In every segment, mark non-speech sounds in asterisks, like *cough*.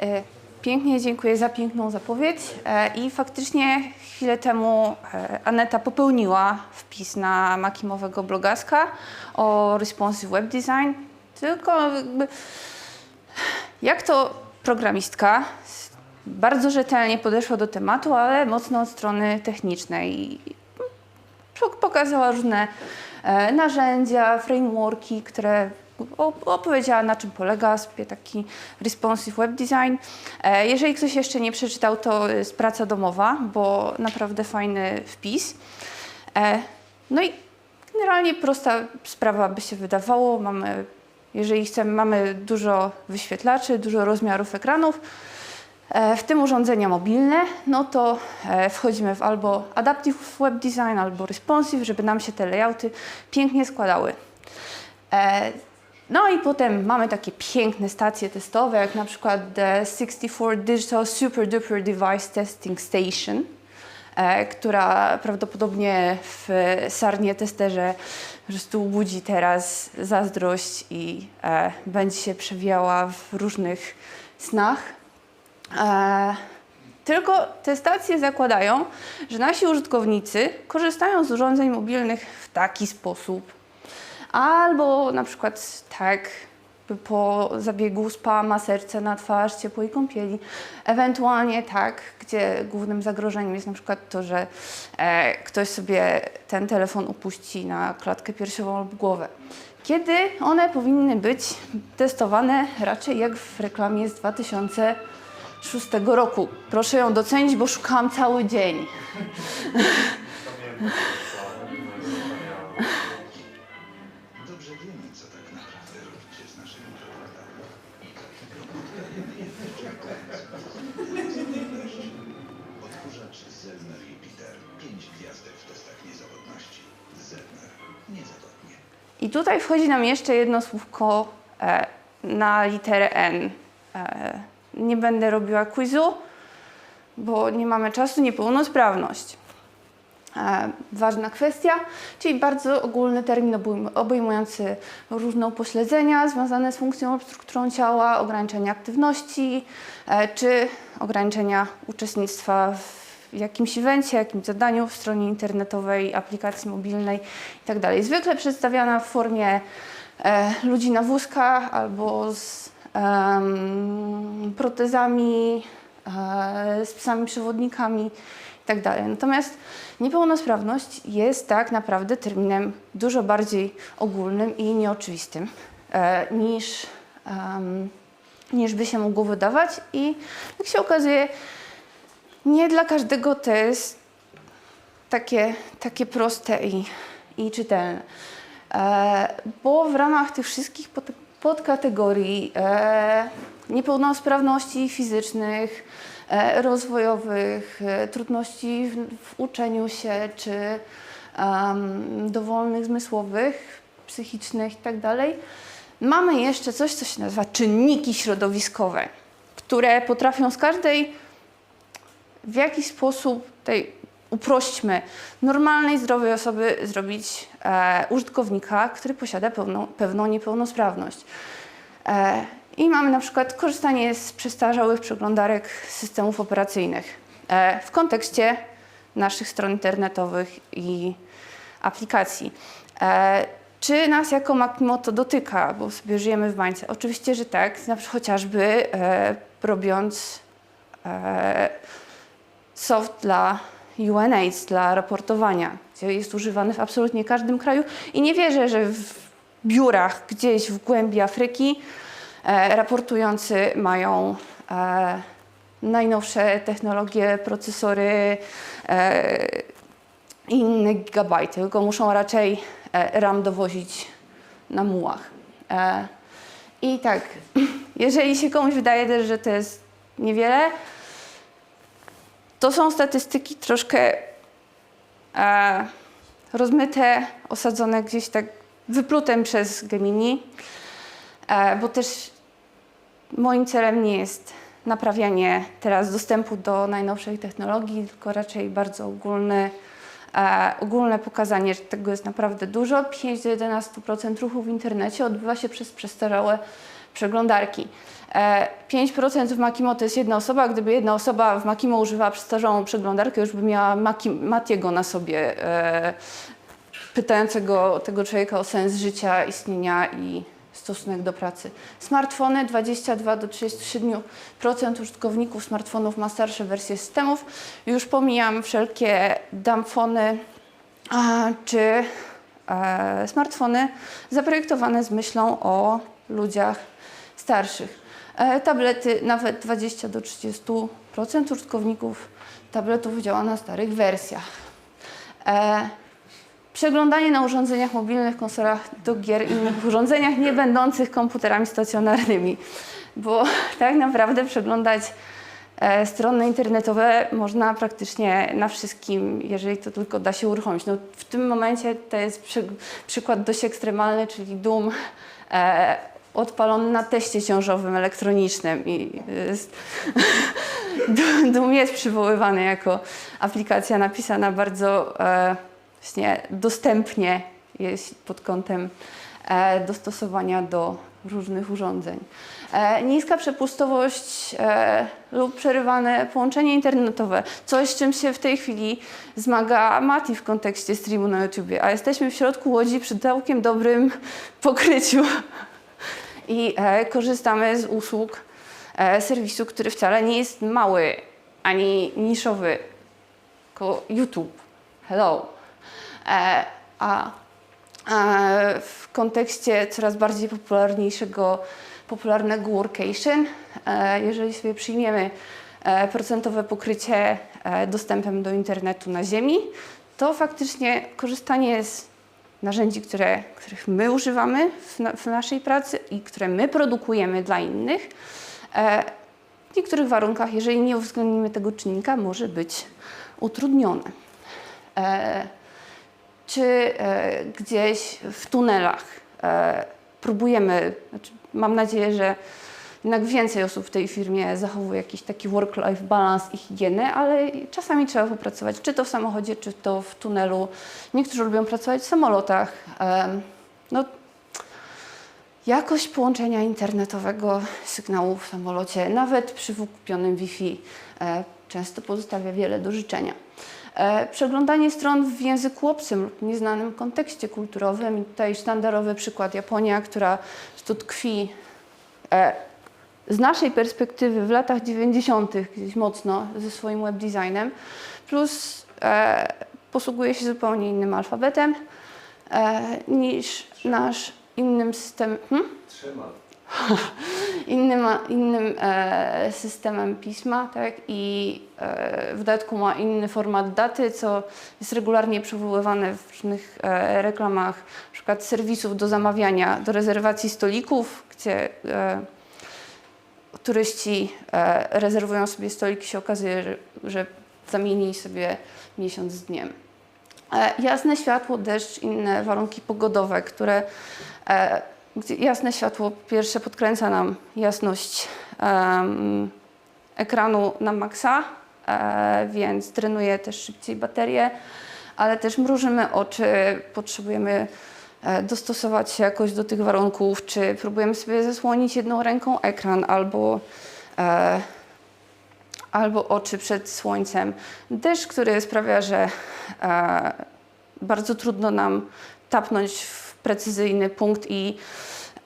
E, Pięknie dziękuję za piękną zapowiedź E, i faktycznie chwilę temu e, Aneta popełniła wpis na makimowego blogaska o responsive web design, tylko jak to programistka bardzo rzetelnie podeszła do tematu, ale mocno od strony technicznej. Pokazała różne narzędzia, frameworki, które opowiedziała na czym polega taki responsive web design. E, jeżeli ktoś jeszcze nie przeczytał, to jest praca domowa, bo naprawdę fajny wpis. E, no i generalnie prosta sprawa by się wydawało. Mamy, jeżeli chcemy, mamy dużo wyświetlaczy, dużo rozmiarów ekranów, e, w tym urządzenia mobilne, no to wchodzimy w albo Adaptive Web Design, albo Responsive, żeby nam się te layouty pięknie składały. No i potem mamy takie piękne stacje testowe, jak na przykład The 64 Digital Super Duper Device Testing Station, e, która prawdopodobnie w Sarnie testerze po prostu budzi teraz zazdrość i e, będzie się przewijała w różnych snach. E, tylko te stacje zakładają, że nasi użytkownicy korzystają z urządzeń mobilnych w taki sposób, albo na przykład tak, po zabiegu spa ma serce na twarz, ciepłej kąpieli. Ewentualnie tak, gdzie głównym zagrożeniem jest na przykład to, że e, ktoś sobie ten telefon upuści na klatkę piersiową lub głowę. Kiedy one powinny być testowane raczej jak w reklamie z 2006 roku. Proszę ją docenić, bo szukałam cały dzień. Tutaj wchodzi nam jeszcze jedno słówko e, na literę N. E, nie będę robiła quizu, bo nie mamy czasu, niepełnosprawność. E, ważna kwestia, czyli bardzo ogólny termin obejm- obejmujący różne upośledzenia związane z funkcją lub ciała, ograniczenia aktywności e, czy ograniczenia uczestnictwa w jakimś evencie, jakimś zadaniu w stronie internetowej, aplikacji mobilnej itd. Zwykle przedstawiana w formie e, ludzi na wózkach albo z em, protezami, e, z psami przewodnikami itd. Natomiast niepełnosprawność jest tak naprawdę terminem dużo bardziej ogólnym i nieoczywistym e, niż, em, niż by się mogło wydawać i jak się okazuje, nie dla każdego to jest takie, takie proste i, i czytelne. E, bo w ramach tych wszystkich pod, podkategorii e, niepełnosprawności fizycznych, e, rozwojowych, e, trudności w, w uczeniu się czy dowolnych zmysłowych, psychicznych itd., mamy jeszcze coś, co się nazywa czynniki środowiskowe, które potrafią z każdej w jakiś sposób tej uprośćmy normalnej, zdrowej osoby zrobić e, użytkownika, który posiada pełną, pewną niepełnosprawność. E, I mamy na przykład korzystanie z przestarzałych przeglądarek systemów operacyjnych e, w kontekście naszych stron internetowych i aplikacji. E, czy nas jako Makimo to dotyka, bo sobie żyjemy w bańce? Oczywiście, że tak, na przykład chociażby e, robiąc e, soft dla UNAIDS, dla raportowania, jest używany w absolutnie każdym kraju i nie wierzę, że w biurach gdzieś w głębi Afryki e, raportujący mają e, najnowsze technologie, procesory e, i inne gigabajty, tylko muszą raczej e, RAM dowozić na mułach. E, I tak, *clears throat* jeżeli się komuś wydaje że to jest niewiele, to są statystyki troszkę e, rozmyte, osadzone gdzieś tak wyplutem przez Gemini, e, bo też moim celem nie jest naprawianie teraz dostępu do najnowszych technologii, tylko raczej bardzo ogólny, e, ogólne pokazanie, że tego jest naprawdę dużo. 5 do 11% ruchu w internecie odbywa się przez przestarzałe przeglądarki. E, 5% w Makimo to jest jedna osoba. Gdyby jedna osoba w Makimo używała przestarzałą przeglądarkę, już by miała Maki, Matiego na sobie, e, pytającego tego człowieka o sens życia, istnienia i stosunek do pracy. Smartfony 22 do 37% użytkowników smartfonów ma starsze wersje systemów. Już pomijam wszelkie dumbfony a, czy e, smartfony zaprojektowane z myślą o ludziach starszych. E, tablety nawet 20 do 30% użytkowników tabletów działa na starych wersjach. E, Przeglądanie na urządzeniach mobilnych, konsolach do gier i innych *laughs* urządzeniach nie będących komputerami stacjonarnymi, bo *laughs* tak naprawdę przeglądać e, strony internetowe można praktycznie na wszystkim, jeżeli to tylko da się uruchomić. No, w tym momencie to jest przy, przykład dość ekstremalny, czyli Doom e, odpalony na teście ciążowym elektronicznym i jest, *laughs* Doom jest przywoływany jako aplikacja napisana bardzo e, właśnie dostępnie jest pod kątem e, dostosowania do różnych urządzeń. E, niska przepustowość e, lub przerywane połączenie internetowe, coś z czym się w tej chwili zmaga Mati w kontekście streamu na YouTubie, a jesteśmy w środku łodzi przy całkiem dobrym pokryciu i e, korzystamy z usług e, serwisu, który wcale nie jest mały ani niszowy, tylko YouTube. Hello. E, a w kontekście coraz bardziej popularniejszego, popularnego workation, jeżeli sobie przyjmiemy procentowe pokrycie dostępem do internetu na Ziemi, to faktycznie korzystanie z narzędzi, które, których my używamy w, na, w naszej pracy i które my produkujemy dla innych, e, w niektórych warunkach, jeżeli nie uwzględnimy tego czynnika, może być utrudnione. E, czy e, gdzieś w tunelach próbujemy, znaczy mam nadzieję, że jednak więcej osób w tej firmie zachowuje jakiś taki work-life balance i higienę, ale czasami trzeba popracować, czy to w samochodzie, czy to w tunelu. Niektórzy lubią pracować w samolotach. No, jakość połączenia internetowego sygnału w samolocie, nawet przy wykupionym Wi-Fi, e, często pozostawia wiele do życzenia. E, Przeglądanie stron w języku obcym lub nieznanym kontekście kulturowym. Tutaj sztandarowy przykład Japonia, która tu tkwi e, z naszej perspektywy w latach 90. gdzieś mocno ze swoim web designem, plus e, posługuje się zupełnie innym alfabetem e, niż nasz innym system. Hmm? *laughs* innym, innym e, systemem pisma, tak? I e, w dodatku ma inny format daty, co jest regularnie przywoływane w różnych e, reklamach, na przykład serwisów do zamawiania, do rezerwacji stolików, gdzie e, turyści e, rezerwują sobie stoliki, się okazuje, że, zamienili sobie miesiąc z dniem. E, jasne światło, deszcz, inne warunki pogodowe, które e, jasne światło pierwsze podkręca nam jasność ekranu na maksa, więc drenuje też szybciej baterię, ale też mrużymy oczy, potrzebujemy dostosować się jakoś do tych warunków, czy próbujemy sobie zasłonić jedną ręką ekran albo e, albo oczy przed słońcem. Deszcz, który sprawia, że e, bardzo trudno nam tapnąć w precyzyjny punkt i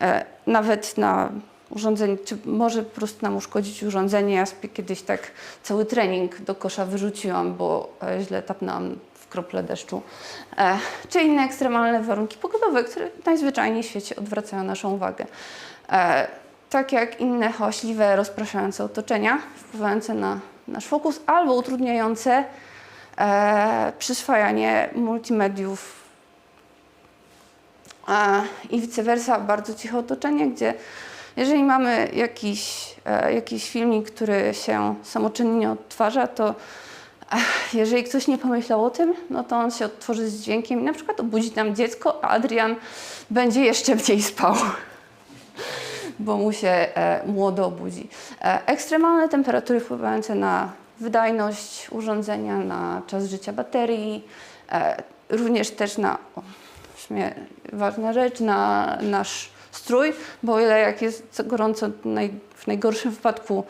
e, nawet na urządzenie, czy może po prostu nam uszkodzić urządzenie. Ja sobie kiedyś tak cały trening do kosza wyrzuciłam, bo e, źle tapnęłam w krople deszczu. E, czy inne ekstremalne warunki pogodowe, które najzwyczajniej w świecie odwracają naszą uwagę. E, tak jak inne hałaśliwe, rozpraszające otoczenia, wpływające na nasz fokus albo utrudniające e, przyswajanie multimediów i vice versa, bardzo ciche otoczenie, gdzie jeżeli mamy jakiś, jakiś filmik, który się samoczynnie odtwarza, to jeżeli ktoś nie pomyślał o tym, no to on się odtworzy z dźwiękiem i na przykład obudzi nam dziecko, a Adrian będzie jeszcze mniej spał *laughs* bo mu się e, młodo obudzi. E, ekstremalne temperatury wpływające na wydajność urządzenia, na czas życia baterii, e, również też na, o, w sumie ważna rzecz, na nasz strój, bo ile jak jest gorąco, naj, w najgorszym wypadku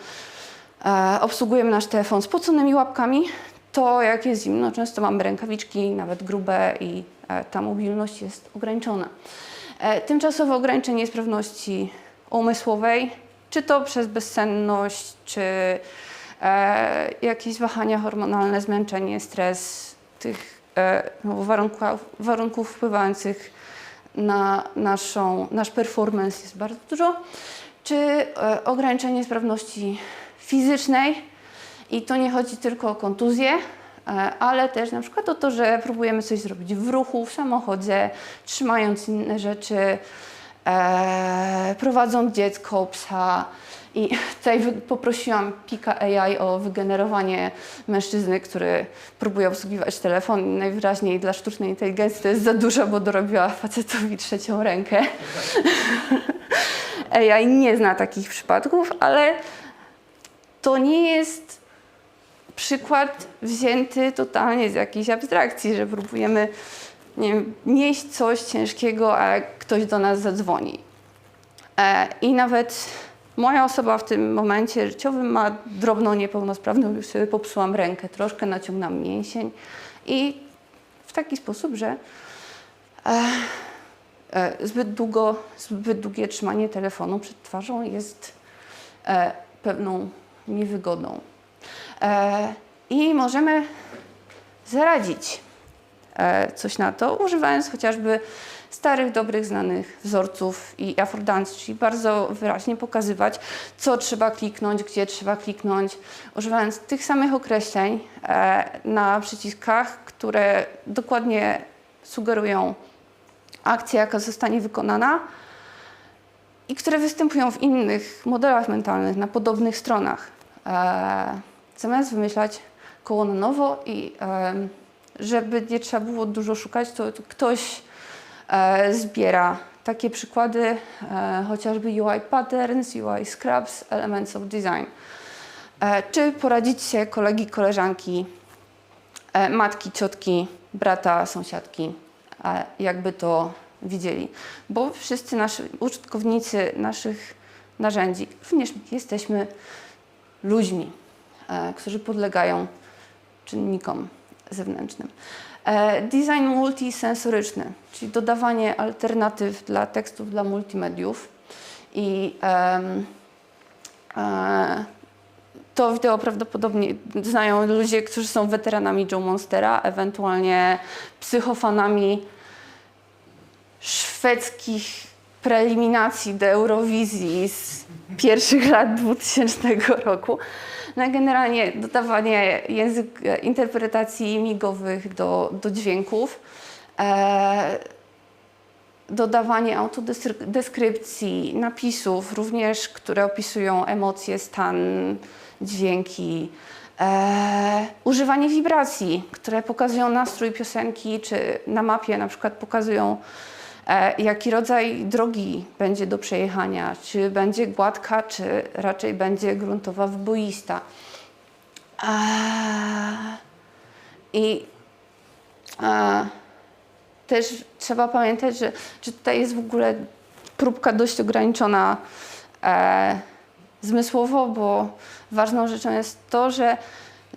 obsługujemy nasz telefon spoconymi łapkami, to jak jest zimno, często mamy rękawiczki, nawet grube i e, ta mobilność jest ograniczona. E, tymczasowe ograniczenie sprawności umysłowej, czy to przez bezsenność, czy e, jakieś wahania hormonalne, zmęczenie, stres, tych e, no, warunków, warunków wpływających na naszą, nasz performance jest bardzo dużo, czy e, ograniczenie sprawności fizycznej. I to nie chodzi tylko o kontuzję, e, ale też na przykład o to, że próbujemy coś zrobić w ruchu, w samochodzie, trzymając inne rzeczy, e, prowadząc dziecko, psa. I *laughs* tutaj poprosiłam Pika AI o wygenerowanie mężczyzny, który próbuje obsługiwać telefon. Najwyraźniej dla sztucznej inteligencji to jest za dużo, bo dorobiła facetowi trzecią rękę. *laughs* AI nie zna takich przypadków, ale to nie jest przykład wzięty totalnie z jakiejś abstrakcji, że próbujemy nie wiem, nieść coś ciężkiego, a ktoś do nas zadzwoni. E, I nawet moja osoba w tym momencie życiowym ma drobną niepełnosprawną, już sobie popsułam rękę, troszkę naciągnęłam mięsień i w taki sposób, że e, e, zbyt długo, zbyt długie trzymanie telefonu przed twarzą jest e, pewną niewygodą. E, I możemy zaradzić e, coś na to, używając chociażby starych, dobrych, znanych wzorców i affordance, czyli bardzo wyraźnie pokazywać, co trzeba kliknąć, gdzie trzeba kliknąć, używając tych samych określeń e, na przyciskach, które dokładnie sugerują akcję, jaka zostanie wykonana i które występują w innych modelach mentalnych, na podobnych stronach. E, zamiast wymyślać koło na nowo i żeby nie trzeba było dużo szukać, to to ktoś e, zbiera takie przykłady, e, chociażby UI Patterns, UI Scrubs, Elements of Design. Czy poradzić się kolegi, koleżanki, matki, ciotki, brata, sąsiadki, jakby to widzieli. Bo wszyscy nasi użytkownicy naszych narzędzi, również jesteśmy ludźmi, e, którzy podlegają czynnikom zewnętrznym. E, Design multisensoryczny, czyli dodawanie alternatyw dla tekstów, dla multimediów. I e, to wideo prawdopodobnie znają ludzie, którzy są weteranami Joe Monstera, ewentualnie psychofanami szwedzkich preeliminacji do Eurowizji z pierwszych lat 2000 roku. No generalnie dodawanie język, interpretacji migowych do, do dźwięków, e, dodawanie autodeskrypcji, napisów również, które opisują emocje, stan, dźwięki, e, używanie wibracji, które pokazują nastrój piosenki, czy na mapie na przykład pokazują jaki rodzaj drogi będzie do przejechania, czy będzie gładka, czy raczej będzie gruntowa, wyboista. E, I e, też trzeba pamiętać, że, że tutaj jest w ogóle próbka dość ograniczona e, zmysłowo, bo ważną rzeczą jest to, że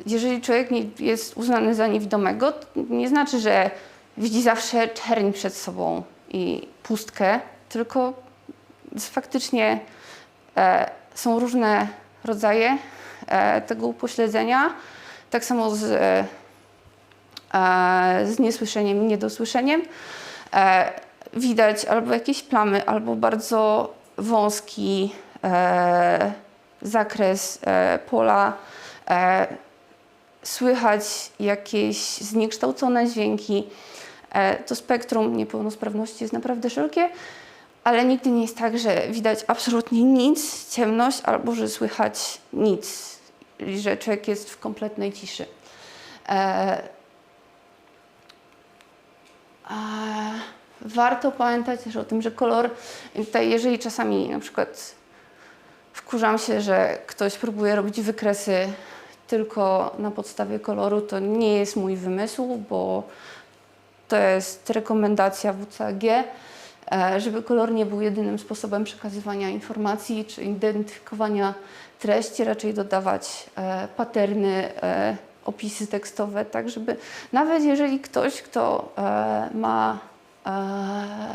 jeżeli człowiek nie jest uznany za niewidomego, to nie znaczy, że widzi zawsze czerń przed sobą i pustkę, tylko faktycznie e, są różne rodzaje e, tego upośledzenia. Tak samo z, e, z niesłyszeniem niedosłyszeniem. Widać albo jakieś plamy, albo bardzo wąski zakres pola. Słychać jakieś zniekształcone dźwięki. E, To spektrum niepełnosprawności jest naprawdę szerokie, ale nigdy nie jest tak, że widać absolutnie nic, ciemność, albo że słychać nic, że człowiek jest w kompletnej ciszy. E, warto pamiętać też o tym, że kolor, tutaj jeżeli czasami na przykład wkurzam się, że ktoś próbuje robić wykresy tylko na podstawie koloru, to nie jest mój wymysł, bo to jest rekomendacja WCAG. e, żeby kolor nie był jedynym sposobem przekazywania informacji czy identyfikowania treści, raczej dodawać e, paterny, e, opisy tekstowe, tak żeby nawet jeżeli ktoś, kto ma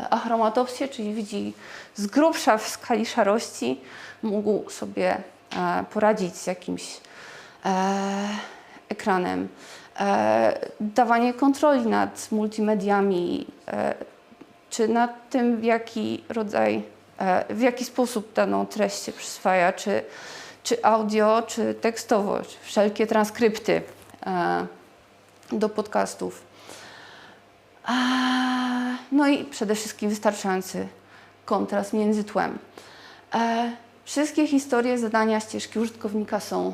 achromatopsję, czyli widzi z grubsza w skali szarości, mógł sobie poradzić z jakimś ekranem. E, dawanie kontroli nad multimediami, e, czy nad tym, w jaki rodzaj, e, w jaki sposób daną treść się przyswaja, czy, czy audio, czy tekstowo, czy wszelkie transkrypty do podcastów. No i przede wszystkim wystarczający kontrast między tłem. Wszystkie historie, zadania, ścieżki użytkownika są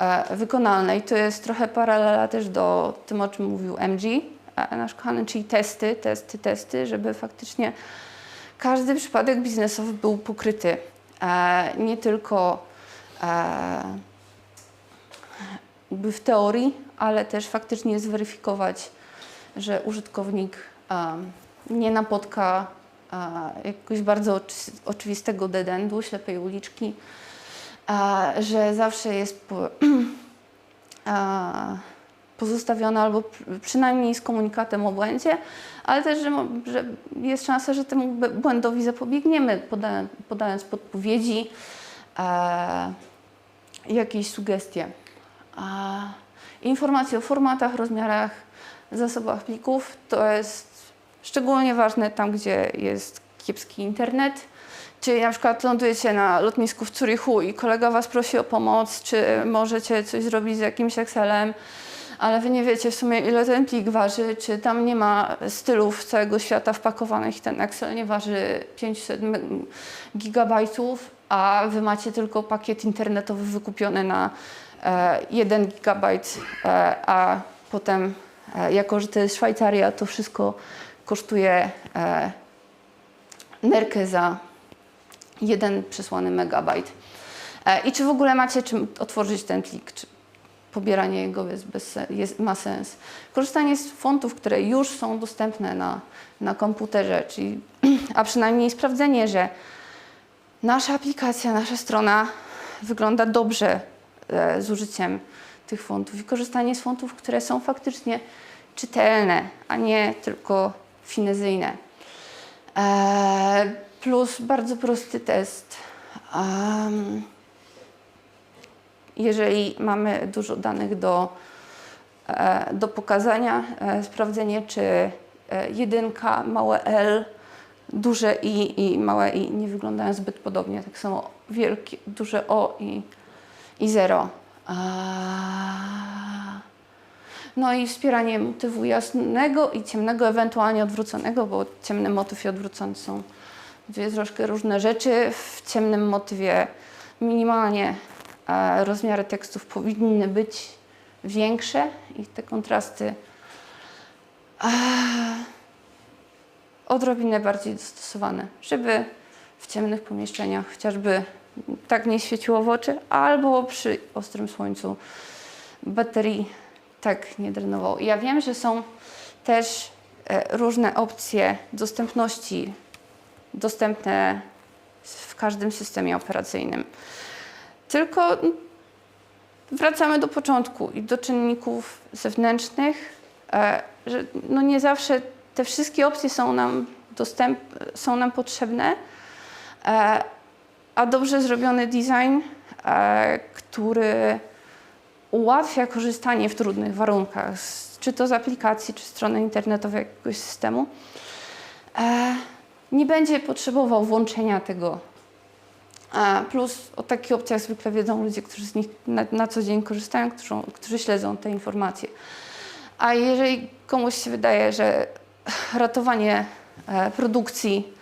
e, i to jest trochę paralela też do tym, o czym mówił MG, e, nasz kochany, czyli testy, testy, testy, żeby faktycznie każdy przypadek biznesowy był pokryty. E, nie tylko e, w teorii, ale też faktycznie zweryfikować, że użytkownik nie napotka e, jakiegoś bardzo oczy- oczywistego dead endu, ślepej uliczki, że zawsze jest po, *clears throat* pozostawiona albo pr- przynajmniej z komunikatem o błędzie, ale też, że, jest szansa, że temu błędowi zapobiegniemy, poda, podając podpowiedzi, e, jakieś sugestie. Informacje o formatach, rozmiarach, zasobach plików to jest szczególnie ważne tam, gdzie jest kiepski internet. Czy na przykład lądujecie na lotnisku w Zurichu i kolega Was prosi o pomoc, czy możecie coś zrobić z jakimś Excelem, ale Wy nie wiecie w sumie ile ten plik waży, czy tam nie ma stylów całego świata wpakowanych i ten Excel nie waży 500 me- gigabajtów, a Wy macie tylko pakiet internetowy wykupiony na e, 1 gigabajt, e, a potem e, jako, że to jest Szwajcaria, to wszystko kosztuje e, nerkę za jeden przesłany megabajt. E, I czy w ogóle macie czym otworzyć ten plik? Czy pobieranie jego jest bez, jest, ma sens? Korzystanie z fontów, które już są dostępne na, na komputerze, czyli, *clears throat* a przynajmniej sprawdzenie, że nasza aplikacja, nasza strona wygląda dobrze e, z użyciem tych fontów i korzystanie z fontów, które są faktycznie czytelne, a nie tylko finezyjne. E, plus bardzo prosty test. Em, jeżeli mamy dużo danych do, e, do pokazania, e, sprawdzenie, czy e, jedynka, małe L, duże I i małe I nie wyglądają zbyt podobnie. Tak samo wielkie, duże O i, i zero. A... No i wspieranie motywu jasnego i ciemnego, ewentualnie odwróconego, bo ciemny motyw i odwrócony są dwie troszkę różne rzeczy. W ciemnym motywie minimalnie e, rozmiary tekstów powinny być większe i te kontrasty e, odrobinę bardziej dostosowane, żeby w ciemnych pomieszczeniach chociażby tak nie świeciło w oczy, albo przy ostrym słońcu baterii tak nie drenowało. Ja wiem, że są też e, różne opcje dostępności dostępne w każdym systemie operacyjnym. Tylko wracamy do początku i do czynników zewnętrznych, e, że no nie zawsze te wszystkie opcje są nam, dostęp, są nam potrzebne, e, a dobrze zrobiony design, e, który ułatwia korzystanie w trudnych warunkach, czy to z aplikacji, czy strony internetowej jakiegoś systemu, nie będzie potrzebował włączenia tego. E, plus o takich opcjach zwykle wiedzą ludzie, którzy z nich na, na co dzień korzystają, którzy, którzy śledzą te informacje. A jeżeli komuś się wydaje, że ratowanie e, produkcji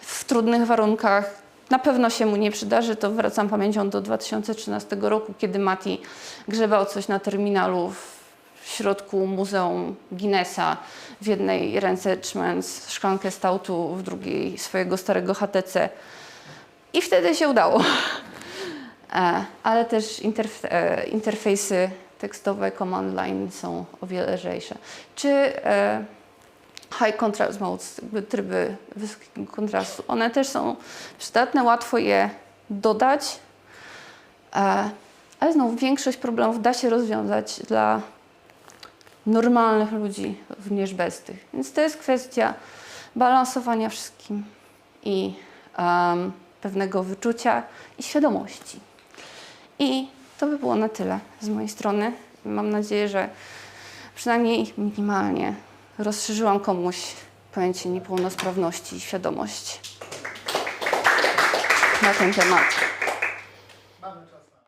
w trudnych warunkach na pewno się mu nie przydarzy, to wracam pamięcią do 2013 roku, kiedy Mati grzebał coś na terminalu w środku Muzeum Guinnessa. W jednej ręce trzymając szklankę stautu, w drugiej swojego starego HTC. I wtedy się udało. E, Ale też interf- e, interfejsy tekstowe, command line są o wiele lżejsze. Czy e, high contrast modes, tryby wysokiego kontrastu. One też są przydatne, łatwo je dodać, ale znowu większość problemów da się rozwiązać dla normalnych ludzi, również bez tych. Więc to jest kwestia balansowania wszystkim i em, pewnego wyczucia i świadomości. I to by było na tyle z mojej strony. Mam nadzieję, że przynajmniej minimalnie rozszerzyłam komuś pojęcie niepełnosprawności i świadomość na ten temat.